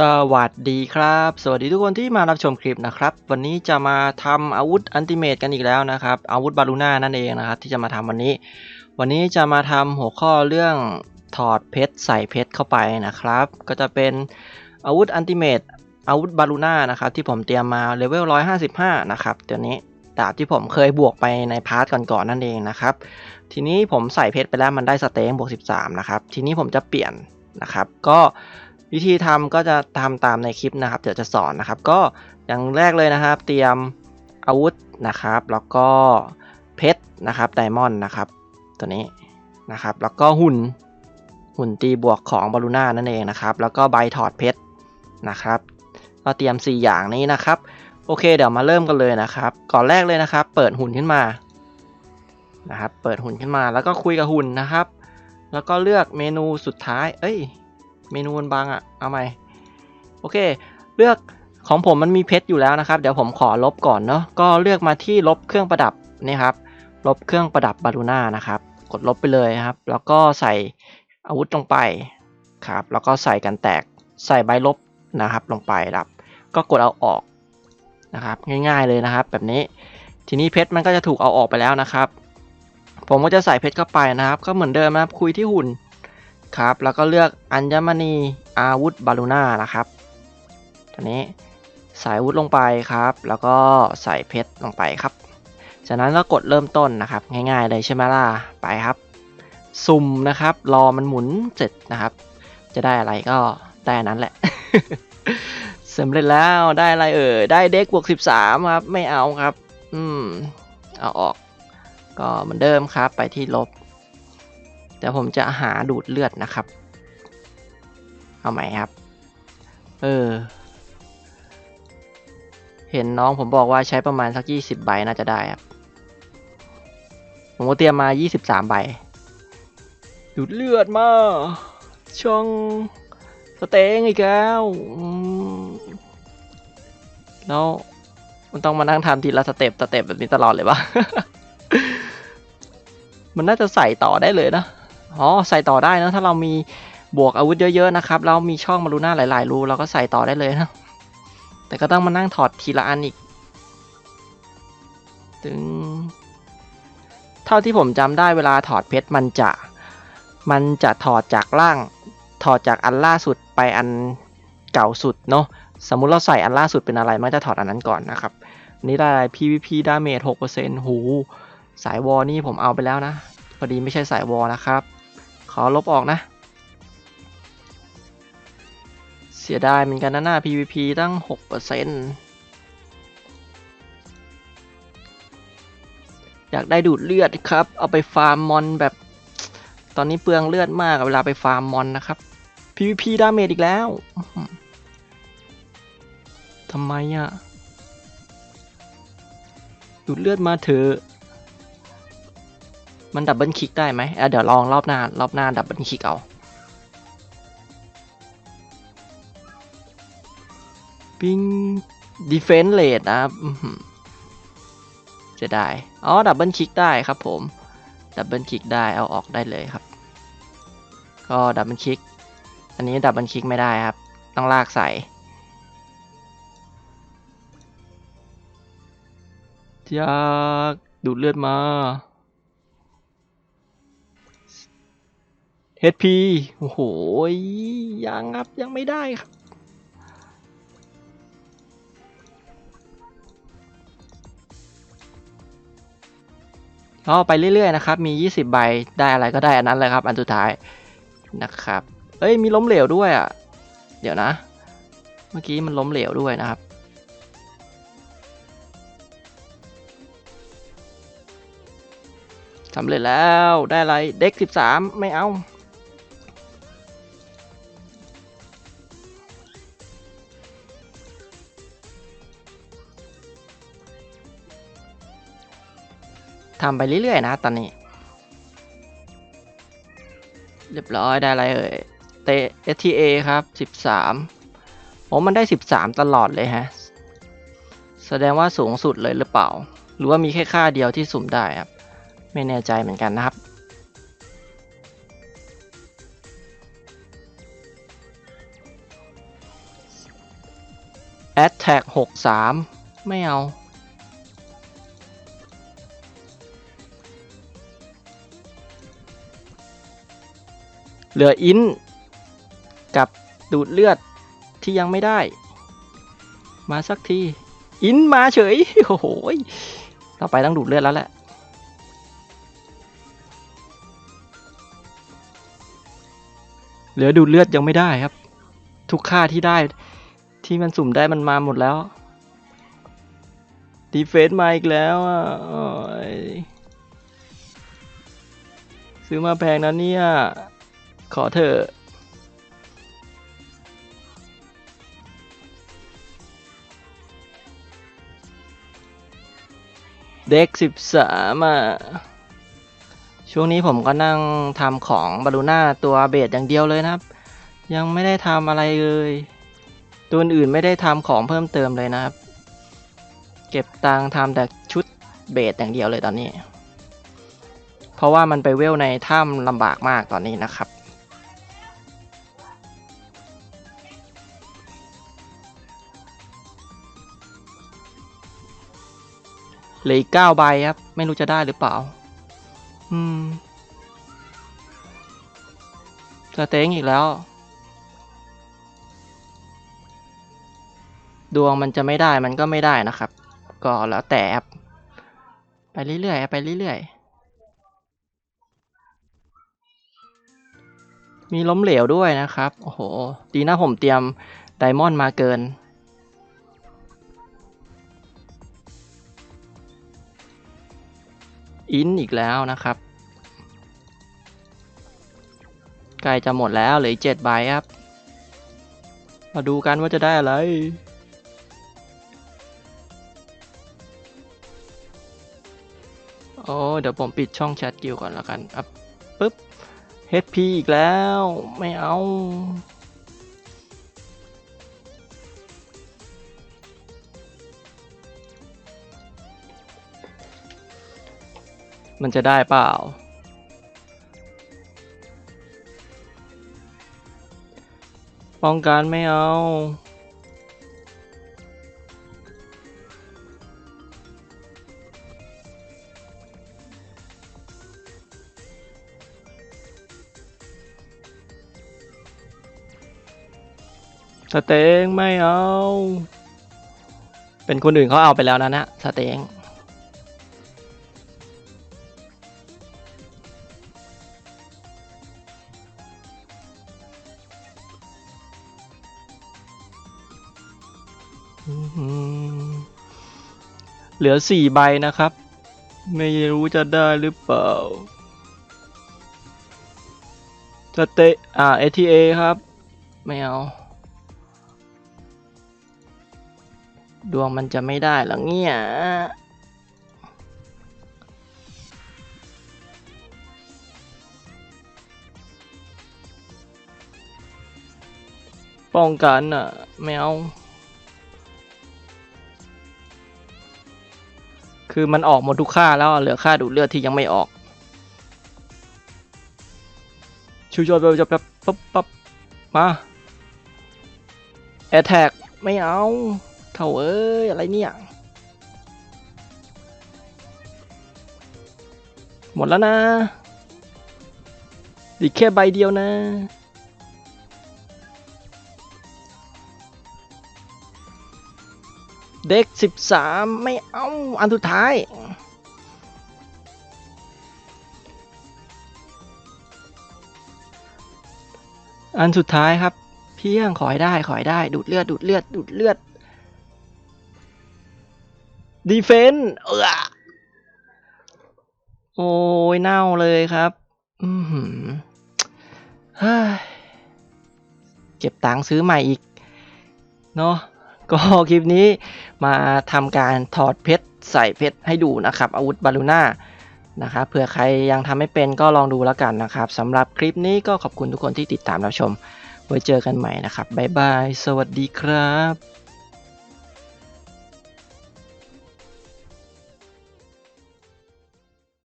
สวัสดีครับ สวัสดีทุกคนที่มารับชมคลิปนะครับ วันนี้จะมาทำอาวุธอันติเมตกันอีกแล้วนะครับ อาวุธบาลูน่านั่นเองนะครับ ที่จะมาทำวันนี้ วันนี้จะมาทำหัวข้อเรื่องถอดเพชรใส่เพชรเข้าไปนะครับ ก็จะเป็นอาวุธอันติเมตอาวุธบาลูน่านะครับที่ผมเตรียมมาเลเวล155 นะครับตัวนี้ดาบที่ผมเคยบวกไปในพาร์ทก่อนๆนั่นเองนะครับ ทีนี้ผมใส่เพชรไปแล้วมันได้สเต็งบวก13 นะครับ ทีนี้ผมจะเปลี่ยนนะครับ ก็ วิธีทำก็จะทำตามในคลิปนะครับ เดี๋ยวจะสอนนะครับ ก็อย่างแรกเลยนะครับ เตรียมอาวุธนะครับ แล้วก็เพชรนะครับไดมอนด์นะครับ ตัวนี้นะครับ แล้วก็หุ่นหุ่นตีบวกของบาลูน่านั่นเองนะครับ แล้วก็ใบถอดเพชรนะครับ ก็เตรียม 4 อย่างนี้นะครับ โอเค เดี๋ยวมาเริ่มกันเลยนะครับ ก่อนแรกเลยนะครับ เปิดหุ่นขึ้นมานะครับ เปิดหุ่นขึ้นมา แล้วก็คุยกับหุ่นนะครับ แล้วก็เลือกเมนูสุดท้าย เอ้ย เมนูมันบางอะ่ะ เอาใหม่ โอเค เลือกของผมมันมีเพชรอยู่แล้วนะครับ เดี๋ยวผมขอลบก่อนเนาะ ก็เลือกมาที่ลบเครื่องประดับนี่ครับ ลบเครื่องประดับบาลูน่านะครับ กดลบไปเลยครับ แล้วก็ใส่อาวุธลงไปครับ แล้วก็ใส่กันแตก ใส่ใบลบนะครับลงไปครับ ก็กดเอาออกนะครับ ง่ายๆเลยนะครับ แบบนี้ ทีนี้เพชรมันก็จะถูกเอาออกไปแล้วนะครับ ผมก็จะใส่เพชรเข้าไปนะครับ ก็เหมือนเดิมนะครับ คุยที่หุ่น ครับ แล้วก็เลือกอัญมณีอาวุธบาลูน่านะครับตัวนี้ใส่อาวุธลงไปครับ แล้วก็ใส่เพชรลงไปครับ จากนั้นก็กดเริ่มต้นนะครับ ง่ายๆเลยใช่ไหมล่ะไปครับ สุ่มนะครับ รอมันหมุนเสร็จนะครับ จะได้อะไรก็ได้นั้นแหละสำเร็จแล้วได้อะไรเอ่ยได้เด็กบวก 13 ครับ ไม่เอาครับ อืม เอาออก ก็เหมือนเดิมครับ ไปที่ลบ ดี๋ยวผมจะหาดูดเลือดนะครับ เอาไหมครับ เออ เห็นน้องผมบอกว่าใช้ประมาณสัก20ใบน่าจะได้ครับ ผมก็เตรียมมา23ใบ ดูดเลือดมาช่องสเต็งอีกแล้วมแล้วมันต้องมานั่งทำทีละสเต็ปสเต็ปแบบนี้ตลอดเลยปะ มันน่าจะใส่ต่อได้เลยนะ อ๋อใส่ต่อได้นะถ้าเรามีบวกอาวุธเยอะๆนะครับเรามีช่องมารูน่าหลายๆรูเราก็ใส่ต่อได้เลยนะแต่ก็ต้องมานั่งถอดทีละอันอีก ถึง เท่าที่ผมจำได้เวลาถอดเพชรมันจะ มันจะถอดจากล่าง ถอดจากอันล่าสุดไปอันเก่าสุดเนาะสมมุติเราใส่อันล่าสุดเป็นอะไรมันจะถอดอันนั้นก่อนนะครับ นี่ได้ PVP damage 6%หู สายวอนี่ผมเอาไปแล้วนะ พอดีไม่ใช่สายวอนะครับ ขอลบออกนะ เสียดายเหมือนกันนะหน้า PVP ตั้ง 6%อยากได้ดูดเลือดครับ เอาไปฟาร์มมอนแบบ ตอนนี้เปลืองเลือดมากเวลาไปฟาร์มมอนนะครับ PVP ดาเมจอีกแล้วทำไมอะดูดเลือดมาเถอะ มันดับเบิลคลิกได้ไหมอะเดี๋ยวลองรอบหน้ารอบหน้าดับเบิลคลิกเอาปิงดีเฟน s ์เลดนะครับจะได้อ๋อดับเบิลคลิกได้ครับผมดับเบิลคลิกได้เอาออกได้เลยครับ ก็ดับเบิลคลิก อันนี้ดับเบิลคลิกไม่ได้ครับ ต้องลากใส่อยากดูดเลือดมา HP โอ้โหยังครับยังไม่ได้ครับ ก็ไปเรื่อยๆนะครับ มี 20 ใบ ได้อะไรก็ได้อันนั้นเลยครับ อันสุดท้ายนะครับ เอ้ย มีล้มเหลวด้วยอะ เดี๋ยวนะ เมื่อกี้มันล้มเหลวด้วยนะครับสำเร็จแล้วได้อะไร เด็ก 13 ไม่เอา ทำไปเรื่อยๆนะตอนนี้ เรียบร้อยได้อะไรเอ่ยเต STA ครับ 13โอ้มันได้ 13 ตลอดเลยฮะ แสดงว่าสูงสุดเลยหรือเปล่า หรือว่ามีแค่ค่าเดียวที่สุ่มได้ครับ ไม่แน่ใจเหมือนกันนะครับ Attack 63 ไม่เอา เหลืออินกับดูดเลือดที่ยังไม่ได้ มาสักที อินมาเฉย โอ้โหต่อไปต้องดูดเลือดแล้วแหละ เหลือดูดเลือดยังไม่ได้ครับ ทุกค่าที่ได้ ที่มันสุ่มได้มันมาหมดแล้วดีเฟนส์มาอีกแล้วอะซื้อมาแพงนะเนี่ย ขอเถอะเด็กสิบสามอะช่วงนี้ผมก็นั่งทำของบาลูน่าตัวเบสอย่างเดียวเลยนะครับ ยังไม่ได้ทำอะไรเลย ตัวอื่นไม่ได้ทำของเพิ่มเติมเลยนะครับ เก็บตังทำแต่ชุดเบสอย่างเดียวเลยตอนนี้ เพราะว่ามันไปเวลในถ้ำลำบากมากตอนนี้นะครับ เหลืออีกเก้าใบครับ ไม่รู้จะได้หรือเปล่า อืมสเต็งอีกแล้ว ดวงมันจะไม่ได้มันก็ไม่ได้นะครับ ก็แล้วแต่แอปไปเรื่อยๆไปเรื่อยๆ มีล้มเหลวด้วยนะครับ โอ้โห ดีนะผมเตรียมไดมอนด์มาเกิน อินอีกแล้วนะครับใกล้จะหมดแล้วเหลือเจ็ดใบครับ มาดูกันว่าจะได้อะไร โอ้เดี๋ยวผมปิดช่องแชทกิวก่อนแล้วกันอัพปึ๊บ HP อีกแล้ว ไม่เอา มันจะได้เปล่า ป้องกันไม่เอา สเต็งไม่เอา เป็นคนอื่นเขาเอาไปแล้วนะนะสเต็ง เหลือสี่ใบนะครับ ไม่รู้จะได้หรือเปล่าสเตอ่า ATA ครับ ไม่เอา ดวงมันจะไม่ได้หรอเนี่ยป้องกันอะ ไม่เอา คือมันออกหมดทุกค่าแล้วเหลือค่าดูดเลือดที่ยังไม่ออก ชูจอยแบบจะแบบปั๊บปั๊บมาแอ t แทกไม่เอาเถ่าเอ้ย อะไรเนี่ย หมดแล้วนะอีกแค่ใบเดียวนะ เด็กสิบสามไม่เอาอันสุดท้าย อันสุดท้ายครับ เพียงขอให้ได้ขอให้ได้ ดูดเลือด ดูดเลือด ดูดเลือดดีเฟนต์เออโอ้ยเน่าเลยครับ อือหือเฮ้ยเก็บตังค์ซื้อใหม่อีก เนาะ ก็คลิปนี้มาทำการถอดเพชรใส่เพชรให้ดูนะครับ อาวุธบาลูน่านะครับเผื่อใครยังทำไม่เป็นก็ลองดูแล้วกันนะครับสำหรับคลิปนี้ก็ขอบคุณทุกคนที่ติดตามรับชม ไว้เจอกันใหม่นะครับบ๊ายบาย สวัสดีครับ